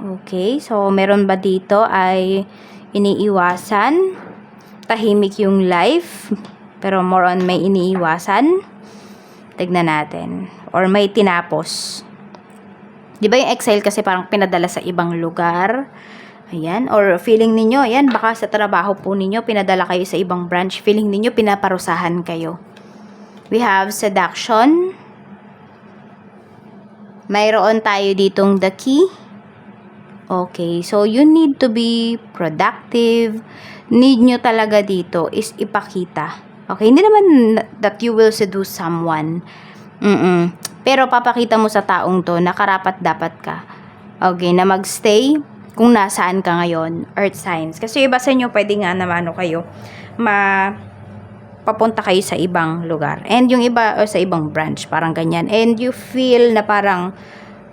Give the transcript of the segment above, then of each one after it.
Okay, so meron ba dito ay iniiwasan? Tahimik yung life, pero more on may iniiwasan? Tignan natin. Or may tinapos. Di ba yung exile kasi parang pinadala sa ibang lugar? Ayan. Or feeling ninyo, ayan, baka sa trabaho po ninyo, pinadala kayo sa ibang branch. Feeling ninyo, pinaparusahan kayo. We have seduction. Mayroon tayo ditong the key. Okay, so you need to be productive. Need nyo talaga dito is ipakita. Okay, hindi naman that you will seduce someone. Mm-mm. Pero papakita mo sa taong to na karapat dapat ka. Okay, na magstay kung nasaan ka ngayon, earth signs. Kasi iba sa inyo, pwede nga naman ano kayo, ma papunta kayo sa ibang lugar. And yung iba, o sa ibang branch, parang ganyan. And you feel na parang,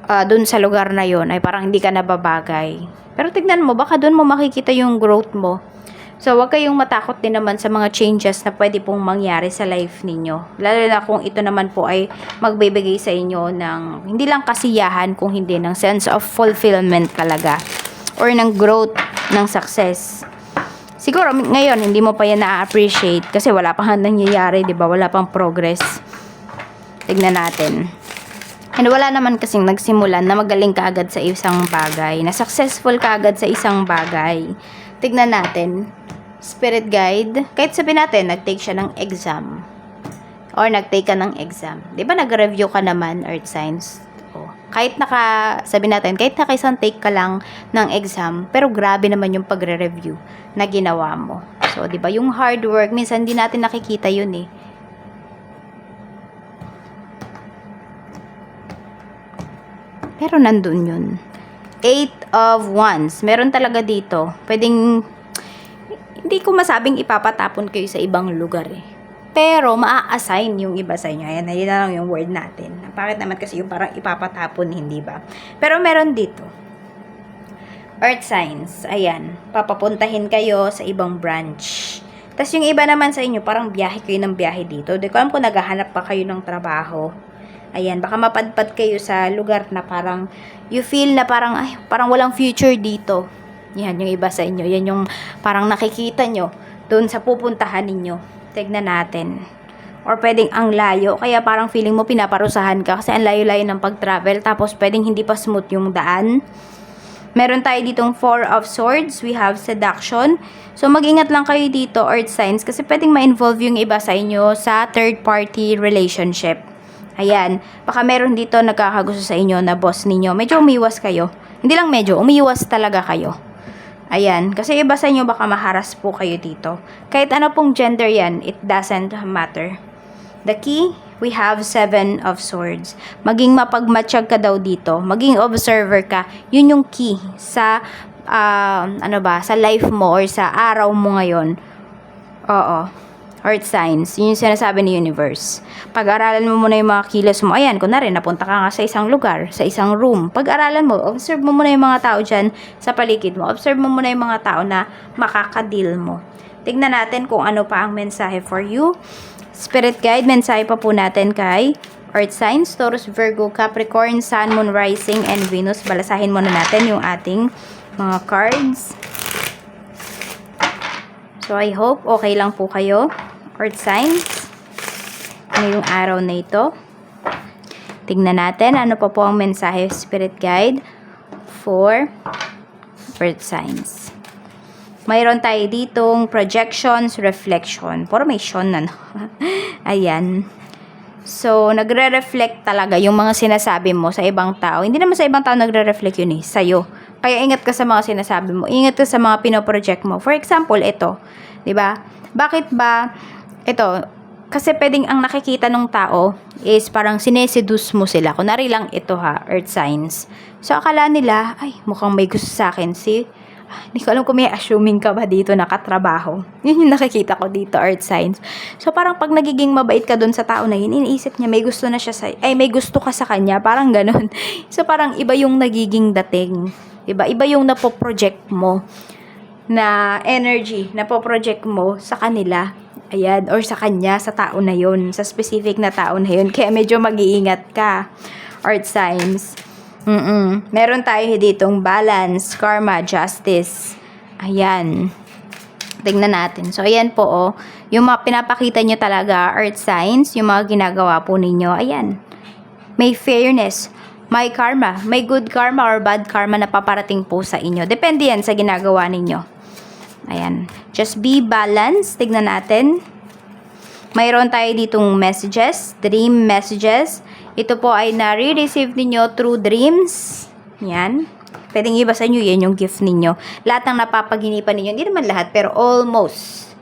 uh, dun sa lugar na yon ay parang hindi ka nababagay. Pero tignan mo, baka dun mo makikita yung growth mo. So, wag kayong matakot din naman sa mga changes na pwede pong mangyari sa life ninyo. Lalo na kung ito naman po ay magbibigay sa inyo ng hindi lang kasiyahan, kung hindi ng sense of fulfillment talaga. Or ng growth, ng success. Siguro ngayon hindi mo pa yan na-appreciate kasi wala pang nangyayari, 'di ba? Wala pang progress. Tignan natin. And wala naman kasing nagsimulan na magaling ka agad sa isang bagay, na successful ka agad sa isang bagay. Tignan natin. Spirit guide, kahit sabihin natin, nag-take siya ng exam. Or nag-take ka ng exam. Di ba nag-review ka naman, Earth Signs? O, kahit naka, sabi natin, kahit naka isang take ka lang ng exam, pero grabe naman yung pagre-review na ginawa mo. So, di ba, yung hard work, minsan hindi natin nakikita yun eh. Pero nandun yun. Eight of Wands. Meron talaga dito. Pwedeng, hindi ko masabing ipapatapon kayo sa ibang lugar eh. Pero, maa-assign yung iba sa inyo. Ayan, ayun na lang yung word natin. Bakit naman kasi yung parang ipapatapon, hindi ba? Pero meron dito. Earth signs. Ayan. Papapuntahin kayo sa ibang branch. Tapos yung iba naman sa inyo, parang biyahe kayo ng biyahe dito. Di ko alam kung naghahanap pa kayo ng trabaho. Ayan, baka mapadpad kayo sa lugar na parang you feel na parang ay, parang walang future dito. Yan yung iba sa inyo. Yan yung parang nakikita nyo doon sa pupuntahan ninyo. Tignan natin. Or pwedeng ang layo. Kaya parang feeling mo pinaparusahan ka kasi ang layo-layo ng pag-travel. Tapos pwedeng hindi pa smooth yung daan. Meron tayo ditong Four of Swords. We have Seduction. So, mag-ingat lang kayo dito, Earth Signs, kasi pwedeng ma-involve yung iba sa inyo sa third-party relationship. Ayan, baka meron dito nagkakagusto sa inyo na boss ninyo. Medyo umiwas kayo. Hindi lang medyo, umiwas talaga kayo. Ayan, kasi iba sa inyo baka maharas po kayo dito. Kahit ano pong gender yan, it doesn't matter. The key, we have seven of swords. Maging mapagmatsyag ka daw dito. Maging observer ka. Yun yung key sa, uh, ano ba, sa life mo or sa araw mo ngayon. Oo. Earth signs. Yun yung sinasabi ni universe. Pag-aralan mo muna yung mga kilos mo. Ayan, kunwari, napunta ka nga sa isang lugar, sa isang room. Pag-aralan mo, observe mo muna yung mga tao dyan sa paligid mo. Observe mo muna yung mga tao na makakadil mo. Tignan natin kung ano pa ang mensahe for you. Spirit guide, mensahe pa po natin kay Earth signs, Taurus, Virgo, Capricorn, Sun, Moon, Rising, and Venus. Balasahin muna natin yung ating mga cards. So, I hope okay lang po kayo. Earth signs. Ngayong araw na ito. Tignan natin ano pa po ang mensahe Spirit Guide for Earth signs. Mayroon tayo ditong projections, reflection, formation na. Ayan. So, nagre-reflect talaga yung mga sinasabi mo sa ibang tao. Hindi naman sa ibang tao nagre-reflect yun eh, sa'yo. Kaya ingat ka sa mga sinasabi mo. Ingat ka sa mga pinoproject mo. For example, ito. ba? Bakit ba ito kasi pwedeng ang nakikita ng tao is parang sineseduce mo sila. Kunwari lang ito ha, earth signs. So akala nila, ay mukhang may gusto sa akin si Hindi ko alam kung may assuming ka ba dito nakatrabaho. Yun yung nakikita ko dito, earth signs. So, parang pag nagiging mabait ka dun sa tao na yun, iniisip niya, may gusto na siya sa, ay, may gusto ka sa kanya. Parang ganun. So, parang iba yung nagiging dating. Iba, iba yung napoproject mo na energy na po-project mo sa kanila. Ayan, or sa kanya, sa tao na yun, sa specific na tao na yun. Kaya medyo mag-iingat ka. Earth signs. Mm Meron tayo ditong balance, karma, justice. Ayan. Tingnan natin. So, ayan po, oh. Yung mga pinapakita nyo talaga, earth signs, yung mga ginagawa po ninyo, ayan. May fairness, may karma, may good karma or bad karma na paparating po sa inyo. Depende yan sa ginagawa ninyo. Ayan. Just be balanced. Tignan natin. Mayroon tayo ditong messages, dream messages. Ito po ay nare-receive ninyo through dreams. Yan. Pwedeng iba sa inyo, yan yung gift ninyo. Lahat ng napapaginipan ninyo, hindi naman lahat, pero almost.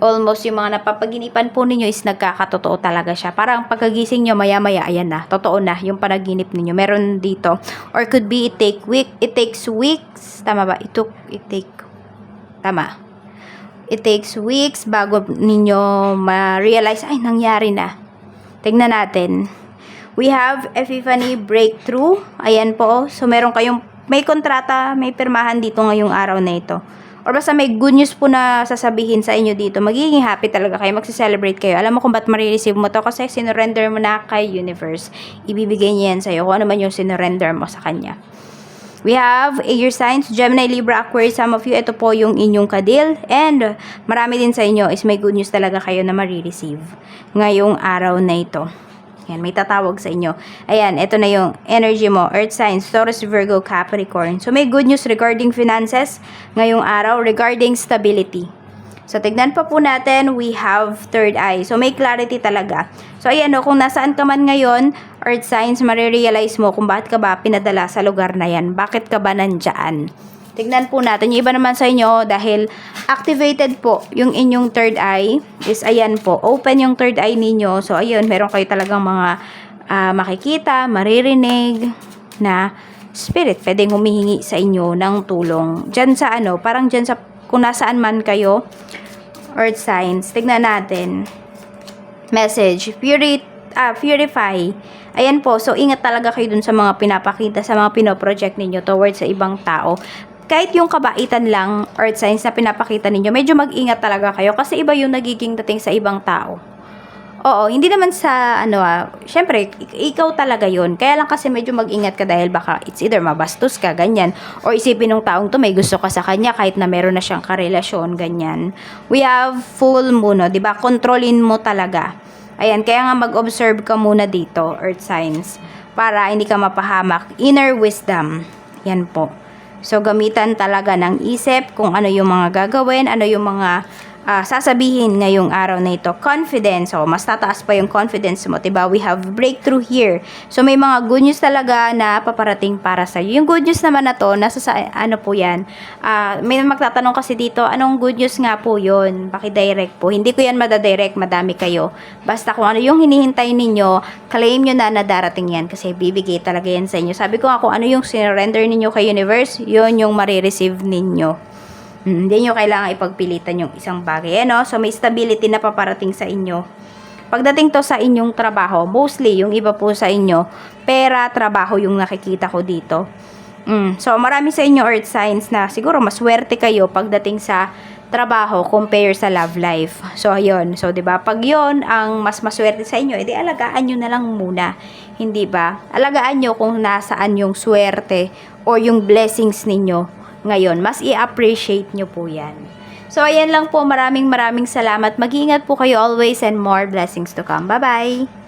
Almost yung mga napapaginipan po ninyo is nagkakatotoo talaga siya. Parang pagkagising nyo, maya-maya, ayan na. Totoo na yung panaginip ninyo. Meron dito. Or could be it take week, it takes weeks. Tama ba? It took, it take, tama. It takes weeks bago ninyo ma-realize, ay, nangyari na. Tingnan natin. We have Epiphany Breakthrough. Ayan po. So, meron kayong, may kontrata, may pirmahan dito ngayong araw na ito. Or basta may good news po na sasabihin sa inyo dito. Magiging happy talaga kayo. Magsi-celebrate kayo. Alam mo kung ba't marireceive mo to? Kasi sinurrender mo na kay universe. Ibibigay niya yan sa'yo. Kung ano man yung sinurrender mo sa kanya. We have air signs, Gemini, Libra, Aquarius. Some of you, ito po yung inyong kadil. And marami din sa inyo is may good news talaga kayo na marireceive ngayong araw na ito. Yan, may tatawag sa inyo. Ayan, ito na yung energy mo. Earth signs, Taurus, Virgo, Capricorn. So, may good news regarding finances ngayong araw, regarding stability. So, tignan pa po natin, we have third eye. So, may clarity talaga. So, ayan o, kung nasaan ka man ngayon, earth signs, marirealize mo kung bakit ka ba pinadala sa lugar na yan. Bakit ka ba nandyan? Tignan po natin. Yung iba naman sa inyo, dahil activated po yung inyong third eye, is ayan po, open yung third eye ninyo. So, ayun, meron kayo talagang mga ah, makikita, maririnig na spirit. Pwedeng humihingi sa inyo ng tulong. Diyan sa ano, parang diyan sa, kung nasaan man kayo, earth signs, tignan natin. Message, purity, ah, purify. Ayan po, so ingat talaga kayo dun sa mga pinapakita, sa mga pinoproject ninyo towards sa ibang tao. Kahit yung kabaitan lang, earth signs na pinapakita ninyo, medyo mag-ingat talaga kayo kasi iba yung nagiging dating sa ibang tao. Oo, hindi naman sa ano ah, syempre ik- ikaw talaga 'yon. Kaya lang kasi medyo mag-ingat ka dahil baka it's either mabastos ka ganyan or isipin ng taong to may gusto ka sa kanya kahit na meron na siyang karelasyon ganyan. We have full moon, no, 'di ba? Kontrolin mo talaga. Ayan, kaya nga mag-observe ka muna dito, earth signs, para hindi ka mapahamak. Inner wisdom. Yan po. So, gamitan talaga ng isip kung ano yung mga gagawin, ano yung mga ah, sasabihin ngayong araw na ito. Confidence. So, mas tataas pa yung confidence mo. Diba? We have breakthrough here. So, may mga good news talaga na paparating para sa Yung good news naman na to, nasa sa, ano po yan. Ah, may magtatanong kasi dito, anong good news nga po yun? Pakidirect po. Hindi ko yan madadirect, madami kayo. Basta kung ano yung hinihintay ninyo, claim nyo na na darating yan kasi bibigay talaga yan sa inyo. Sabi ko nga kung ano yung sinurrender ninyo kay universe, yun yung marireceive ninyo. Hmm, Hindi nyo kailangan ipagpilitan yung isang bagay. Ano? So, may stability na paparating sa inyo. Pagdating to sa inyong trabaho, mostly yung iba po sa inyo, pera, trabaho yung nakikita ko dito. Mm. So, marami sa inyo earth signs na siguro maswerte kayo pagdating sa trabaho compare sa love life. So, ayun. So, 'di ba? Pag 'yon ang mas maswerte sa inyo, edi alagaan nyo na lang muna. Hindi ba? Alagaan nyo kung nasaan yung swerte or yung blessings ninyo ngayon. Mas i-appreciate nyo po 'yan. So, ayan lang po. Maraming maraming salamat. Mag-iingat po kayo always and more blessings to come. Bye-bye!